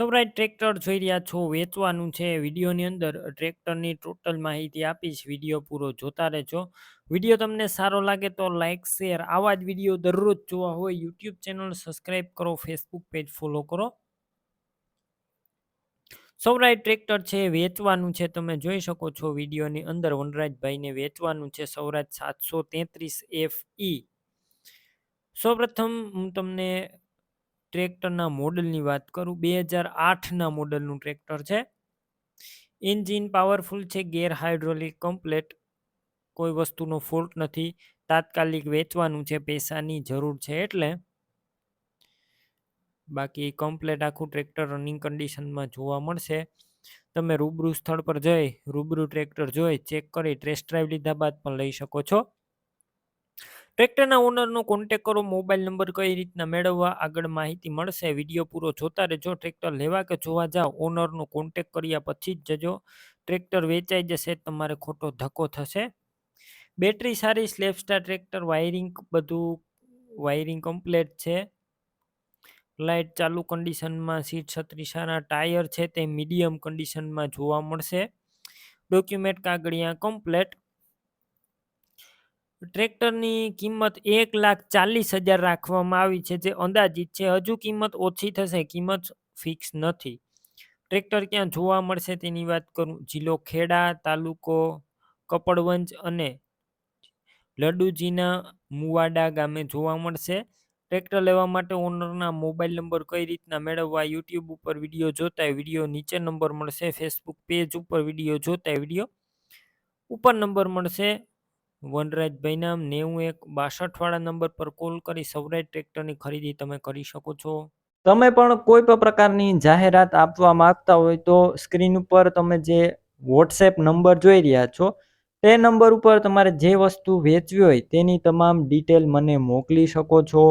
Swaraj tractor જોઈ રહ્યા છો, વેચવાનું છે વિડીયોની અંદર. ટ્રેક્ટરની ટોટલ માહિતી આપીશ, વીડિયો પૂરો જોતા રહેજો. વીડિયો તમને સારો લાગે તો લાઇક શેર આવા જ વીડિયો દરરોજ જોવા હોય. યુટ્યુબ ચેનલ સબસ્ક્રાઈબ કરો ફેસબુક પેજ ફોલો કરો. સૌરાજ ટ્રેક્ટર છે, વેચવાનું છે. તમે જોઈ શકો છો વિડીયોની અંદર વનરાજભાઈને વેચવાનું છે સૌરાજ સાતસો તેત્રીસ એફ ઈ સૌપ્રથમ હું તમને ટ્રેક્ટરના મોડલની વાત કરું, બે હજાર આઠના મોડલનું ટ્રેક્ટર છે. એન્જિન પાવરફુલ છે, ગેર હાઇડ્રોલિક, કમ્પ્લેટ, કોઈ વસ્તુનો ફોલ્ટ નથી, તાત્કાલિક વેચવાનું છે, પૈસાની જરૂર છે એટલે. બાકી કમ્પ્લેટ આખું ટ્રેક્ટર રનિંગ કન્ડિશનમાં જોવા મળશે. તમે રૂબરૂ સ્થળ પર જઈ, રૂબરૂ ટ્રેક્ટર જોઈ, ચેક કરી ટેસ્ટ ડ્રાઈવ લીધા બાદ પણ લઈ શકો છો. ટ્રેક્ટરના ઓનરનો કોન્ટેક કરો મોબાઈલ નંબર કઈ રીતના મેળવવા, આગળ માહિતી મળશે. વીડિયો પૂરો જોતા રહેજો. ટ્રેક્ટર લેવા કે જોવા જાઓ, ઓનરનો કોન્ટેક કર્યા પછી જ જજો. ટ્રેક્ટર વેચાઈ જશે, તમારે ખોટો ધક્કો થશે. બેટરી સારી સ્લેપસ્ટાર ટ્રેક્ટર વાયરિંગ બધું વાયરિંગ કમ્પ્લેટ છે. લાઇટ ચાલુ કન્ડિશનમાં સીટ છત્રીસાના ટાયર છે તે મીડિયમ કન્ડિશનમાં જોવા મળશે. ડોક્યુમેન્ટ કાગળિયા કમ્પ્લેટ ટ્રેક્ટરની કિંમત એક લાખ ચાલીસ હજાર રાખવામાં આવી છે, જે અંદાજિત છે. હજુ કિંમત ઓછી થશે, કિંમત ફિક્સ નથી. ટ્રેક્ટર ક્યાં જોવા મળશે તેની વાત કરું? જિલ્લો ખેડા, તાલુકો કપડવંજ અને લડુજીના મુવાડા ગામે જોવા મળશે. ટ્રેક્ટર લેવા માટે ઓનરના મોબાઈલ નંબર કઈ રીતના મેળવવા? યુટ્યુબ ઉપર વીડિયો જોતા વીડિયો નીચે નંબર મળશે. ફેસબુક પેજ ઉપર વીડિયો જોતા વીડિયો ઉપર નંબર મળશે. વનરાજભાઈના નેવું એક બાસઠવાળા નંબર પર કોલ કરી સૌરાજ ટ્રેક્ટરની ખરીદી તમે કરી શકો છો. તમે પણ કોઈ પણ પ્રકારની જાહેરાત આપવા માંગતા હોય તો સ્ક્રીન ઉપર તમે જે વોટ્સએપ નંબર જોઈ રહ્યા છો, તે નંબર ઉપર તમારે જે વસ્તુ વેચવી હોય તેની તમામ ડિટેલ મને મોકલી શકો છો.